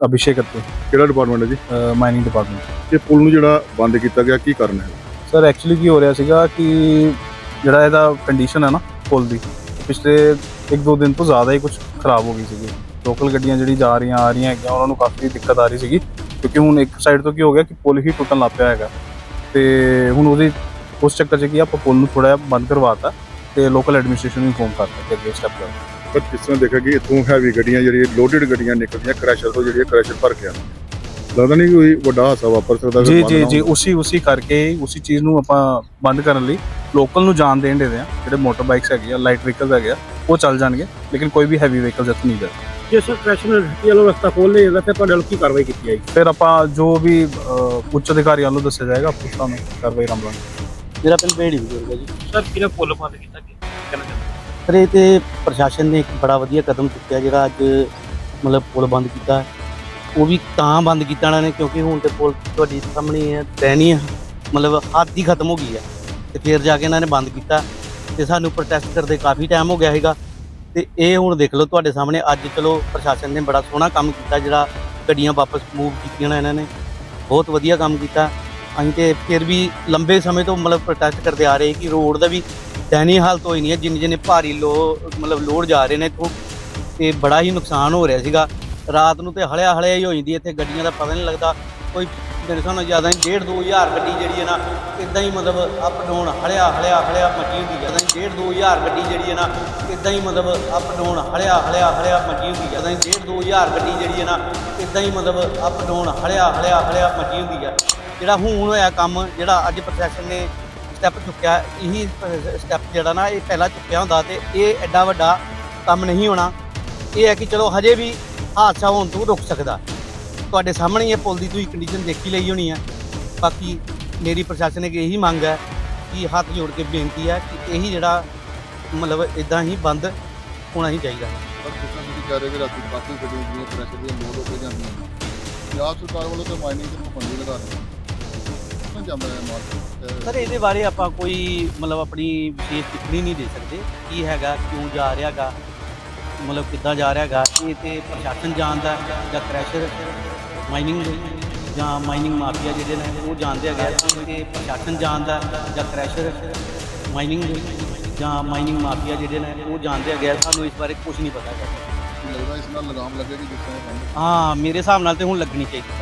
ਅਭਿਸ਼ੇਕ ਅਤੇ। ਕਿਹੜਾ ਡਿਪਾਰਟਮੈਂਟ ਹੈ ਜੀ? ਮਾਈਨਿੰਗ ਡਿਪਾਰਟਮੈਂਟ ਇਹ ਪੁਲ ਨੂੰ ਜਿਹੜਾ ਬੰਦ ਕੀਤਾ ਗਿਆ ਕੀ ਕਾਰਨ ਹੈ? ਸਰ ਐਕਚੁਅਲੀ ਕੀ ਹੋ ਰਿਹਾ ਸੀਗਾ ਕਿ ਜਿਹੜਾ ਇਹਦਾ ਕੰਡੀਸ਼ਨ ਹੈ ਨਾ ਪੁਲ ਦੀ ਪਿਛਲੇ 1-2 ਦਿਨ ਤੋਂ ਜ਼ਿਆਦਾ ਹੀ ਕੁਝ ਖਰਾਬ ਹੋ ਗਈ ਸੀਗੀ। ਲੋਕਲ ਗੱਡੀਆਂ ਜਿਹੜੀ ਜਾ ਰਹੀਆਂ ਆ ਰਹੀਆਂ ਹੈਗੀਆਂ ਉਹਨਾਂ ਨੂੰ ਕਾਫੀ ਦਿੱਕਤ ਆ ਰਹੀ ਸੀਗੀ ਕਿਉਂਕਿ ਹੁਣ ਇੱਕ ਸਾਈਡ ਤੋਂ ਕੀ ਹੋ ਗਿਆ ਕਿ ਪੁਲ ਹੀ ਟੁੱਟਣ ਲੱਗ ਪਿਆ ਹੈਗਾ। ਤੇ ਹੁਣ ਉਹਦੀ ਉਸ ਚੱਕਰ 'ਚ ਕੀ ਆਪਾਂ ਪੁਲ ਨੂੰ ਥੋੜਾ ਜਿਹਾ ਬੰਦ ਕਰਵਾਤਾ ਤੇ ਲੋਕਲ ਐਡਮਿਨਿਸਟ੍ਰੇਸ਼ਨ ਨੂੰ ਇਨਫੋਰਮ ਕਰਤਾ ਕਿ ਅੱਗੇ ਸਟੈਪ ਕਰੋ। ਪਰ ਜਿਸ ਤਰ੍ਹਾਂ ਦੇਖਿਆ ਕਿ ਇੱਥੋਂ ਹੈਵੀ ਗੱਡੀਆਂ ਜਿਹੜੀਆਂ ਲੋਡਡ ਗੱਡੀਆਂ ਨਿਕਲਦੀਆਂ ਕ੍ਰੈਸ਼ਰ ਤੋਂ ਜਿਹੜੀਆਂ ਕ੍ਰੈਸ਼ਰ ਭਰ ਕੇ ਆਉਂਦੀਆਂ। ਲੱਗਦਾ ਨਹੀਂ ਕੋਈ ਵੱਡਾ ਹਾਦਸਾ ਵਾਪਰ ਸਕਦਾ ਜੀ ਜੀ ਜੀ। ਉਸੇ ਉਸੇ ਕਰਕੇ ਉਸੇ ਚੀਜ਼ ਨੂੰ ਆਪਾਂ ਬੰਦ ਕਰਨ ਲਈ ਲੋਕਲ ਨੂੰ ਜਾਣ ਦੇਣ ਦੇ ਆ ਜਿਹੜੇ ਮੋਟਰ ਬਾਈਕਸ ਹੈਗੇ ਆ ਲਾਈਟ ਵਹੀਕਲਸ ਹੈਗੇ ਆ ਉਹ ਚੱਲ ਜਾਣਗੇ ਲੇਕਿਨ ਕੋਈ ਵੀ ਹੈਵੀ ਵਹੀਕਲਸ ਇੱਥੇ ਨਹੀਂ ਜਾਏ ਜੇ ਸਰ ਟ੍ਰੈਸ਼ਨਲ ਵਾਲਾ ਰਸਤਾ ਖੋਲ ਲਿਆ ਜਾਂਦਾ ਫਿਰ ਤੁਹਾਡੇ ਵੱਲ ਕੀ ਕਾਰਵਾਈ ਕੀਤੀ ਜਾਏਗੀ? ਫਿਰ ਆਪਾਂ ਜੋ ਵੀ ਉੱਚ ਅਧਿਕਾਰੀਆਂ ਨੂੰ ਦੱਸਿਆ ਜਾਏਗਾ ਆਪਾਂ ਉਸ ਨੂੰ ਕਾਰਵਾਈ ਕਰਾਂਗੇ ਮੇਰਾ ਪਿੰਡ ਬੇੜੀ ਬਜ਼ੁਰਗ ਹੈ ਜੀ। ਸਰ ਕਿਹਨੇ ਪੁੱਲ ਬੰਦ ਕੀਤਾ ਕੀ ਕਹਿਣਾ ਚਾਹੁੰਦੇ ਇਹ ਤੇ ਪ੍ਰਸ਼ਾਸਨ ਨੇ ਇੱਕ ਬੜਾ ਵਧੀਆ ਕਦਮ ਚੁੱਕਿਆ ਜਿਹੜਾ ਅੱਜ ਮਤਲਬ ਪੁਲ ਬੰਦ ਕੀਤਾ ਉਹ ਵੀ ਤਾਂ ਬੰਦ ਕੀਤਾ ਇਹਨਾਂ ਨੇ ਕਿਉਂਕਿ ਹੁਣ ਤੇ ਪੁਲ ਤੁਹਾਡੀ ਸਾਹਮਣੇ ਹੈ ਰਹਿਣੀ ਹੈ ਮਤਲਬ ਹੱਦ ਹੀ ਖਤਮ ਹੋ ਗਈ ਹੈ ਤੇ ਫਿਰ ਜਾ ਕੇ ਇਹਨਾਂ ਨੇ ਬੰਦ ਕੀਤਾ ਤੇ ਸਾਨੂੰ ਪ੍ਰੋਟੈਸਟ ਕਰਦੇ ਕਾਫੀ ਟਾਈਮ ਹੋ ਗਿਆ ਹੈਗਾ ਤੇ ਇਹ ਹੁਣ ਦੇਖ ਲਓ ਤੁਹਾਡੇ ਸਾਹਮਣੇ ਅੱਜ ਚਲੋ ਪ੍ਰਸ਼ਾਸਨ ਨੇ ਬੜਾ ਸੋਹਣਾ ਕੰਮ ਕੀਤਾ ਜਿਹੜਾ ਗੱਡੀਆਂ ਵਾਪਸ ਮੂਵ ਕੀਤੀਆਂ ਨੇ ਇਹਨਾਂ ਨੇ। ਬਹੁਤ ਵਧੀਆ ਕੰਮ ਕੀਤਾ। ਅਸੀਂ ਤੇ ਫਿਰ ਵੀ ਲੰਬੇ ਸਮੇਂ ਤੋਂ ਮਤਲਬ ਪ੍ਰੋਟੈਸਟ ਕਰਦੇ ਆ ਰਹੇ ਕਿ ਰੋਡ ਦਾ ਵੀ ਦੈਨੀ ਹਾਲਤ ਹੋਈ ਨਹੀਂ ਹੈ, ਜਿੰਨੇ ਜਿੰਨੇ ਭਾਰੀ ਲੋ ਮਤਲਬ ਲੋਡ ਜਾ ਰਹੇ ਨੇ ਇੱਥੋਂ ਤੇ ਬੜਾ ਹੀ ਨੁਕਸਾਨ ਹੋ ਰਿਹਾ ਸੀਗਾ। ਰਾਤ ਨੂੰ ਤੇ ਹਲਿਆ ਹਲਿਆ ਹੀ ਹੋ ਜਾਂਦੀ ਹੈ, ਇੱਥੇ ਗੱਡੀਆਂ ਦਾ ਪਤਾ ਨਹੀਂ ਲੱਗਦਾ। ਕੋਈ ਮੇਰੇ ਹਿਸਾਬ ਨਾਲ ਜ਼ਿਆਦਾ ਨਹੀਂ 1.5 2000 ਗੱਡੀ ਜਿਹੜੀ ਹੈ ਨਾ, ਇਦਾਂ ਹੀ ਮਤਲਬ ਅਪ ਡਾਊਨ ਹਲਿਆ ਹਲਿਆ ਹਲਿਆ ਮੱਚੀ ਹੁੰਦੀ ਹੈ ਜ਼ਿਆਦਾ ਨਹੀਂ 1.5 2000 ਗੱਡੀ ਜਿਹੜੀ ਹੈ ਨਾ, ਇਦਾਂ ਹੀ ਮਤਲਬ ਅਪ ਡਾਊਨ ਹਲਿਆ ਹਲਿਆ ਹਲਿਆ ਮੱਚੀ ਹੁੰਦੀ ਹੈ ਜ਼ਿਆਦਾ ਨਹੀਂ 1.5 2000 ਗੱਡੀ ਜਿਹੜੀ ਹੈ ਨਾ, ਇਦਾਂ ਹੀ ਮਤਲਬ ਅਪ ਡਾਊਨ ਹਲਿਆ ਹਲਿਆ ਹਲਿਆ ਮੱਚੀ ਹੁੰਦੀ ਹੈ ਜਿਹੜਾ ਹੁਣ ਹੋਇਆ ਕੰਮ, ਜਿਹੜਾ ਅੱਜ ਪ੍ਰਸ਼ਾਸਨ ਨੇ ਸਟੈਪ ਚੁੱਕਿਆ, ਇਹੀ ਸਟੈਪ ਜਿਹੜਾ ਨਾ, ਇਹ ਪਹਿਲਾਂ ਚੁੱਕਿਆ ਹੁੰਦਾ ਤੇ ਇਹ ਐਡਾ ਵੱਡਾ ਕੰਮ ਨਹੀਂ ਹੋਣਾ। ਇਹ ਹੈ ਕਿ ਚਲੋ ਹਜੇ ਵੀ ਹਾਦਸਾ ਹੋਣ ਤੋਂ ਰੁਕ ਸਕਦਾ। ਤੁਹਾਡੇ ਸਾਹਮਣੇ ਹੀ ਇਹ ਪੁਲ ਦੀ ਤੁਸੀਂ ਕੰਡੀਸ਼ਨ ਦੇਖੀ ਲਈ ਹੋਣੀ ਹੈ ਬਾਕੀ ਮੇਰੀ ਪ੍ਰਸ਼ਾਸਨ ਅੱਗੇ ਇਹੀ ਮੰਗ ਹੈ ਕਿ ਹੱਥ ਜੋੜ ਕੇ ਬੇਨਤੀ ਹੈ ਕਿ ਇਹੀ ਜਿਹੜਾ ਮਤਲਬ ਇਦਾਂ ਹੀ ਬੰਦ ਹੋਣਾ ਹੀ ਚਾਹੀਦਾ। ਪਰ ਤੁਸੀਂ ਜਿਹੜੀ ਕਹਿ ਰਹੇ ਕਿ ਰਾਤੀ ਕਾਫੀ ਗੱਡੀਆਂ ਜਿਹੜੀਆਂ ਪ੍ਰੈਸ਼ਰ ਦੀਆਂ ਲੋਡ ਹੋ ਕੇ ਜਾਂਦੀਆਂ ਪੰਜਾਬ ਸਰਕਾਰ ਵੱਲੋਂ ਤਾਂ ਮਾਈਨਿੰਗ ਤੇ ਪਾਬੰਦੀ ਲਗਾ ਦਿੱਤੀ ਕਿਉਂ ਜਾਂਦਾ ਹੈ ਮਾਲ? ਸਰ ਇਹਦੇ ਬਾਰੇ ਆਪਾਂ ਕੋਈ ਮਤਲਬ ਆਪਣੀ ਵਿਸ਼ੇਸ਼ ਟਿੱਪਣੀ ਨਹੀਂ ਦੇ ਸਕਦੇ। ਕੀ ਹੈਗਾ ਕਿਉਂ ਜਾ ਰਿਹਾਗਾ ਮਤਲਬ ਕਿੱਦਾਂ ਜਾ ਰਿਹਾਗਾ ਇਹ ਤੇ ਪ੍ਰਸ਼ਾਸਨ ਜਾਣਦਾ ਜਾਂ ਕ੍ਰੈਸ਼ਰ ਮਾਈਨਿੰਗ ਜਾਂ ਮਾਈਨਿੰਗ ਮਾਫੀਆ ਜਿਹੜੇ ਨੇ ਉਹ ਜਾਣਦੇ ਹੈਗੇ ਤੇ ਪ੍ਰਸ਼ਾਸਨ ਜਾਣਦਾ ਜਾਂ ਕ੍ਰੈਸ਼ਰ ਮਾਈਨਿੰਗ ਜਾਂ ਮਾਈਨਿੰਗ ਮਾਫੀਆ ਜਿਹੜੇ ਨੇ ਉਹ ਜਾਣਦੇ ਹੈਗੇ ਸਾਨੂੰ ਇਸ ਬਾਰੇ ਕੁਝ ਨਹੀਂ ਪਤਾ ਹੈਗਾ। ਲੱਗਦਾ ਇਸ ਨਾਲ ਲਗਾਮ ਲੱਗੇਗੀ ਜਿਸ ਤਰ੍ਹਾਂ ਹਾਂ ਮੇਰੇ ਹਿਸਾਬ ਨਾਲ ਤੇ ਹੁਣ ਲੱਗਣੀ ਚਾਹੀਦੀ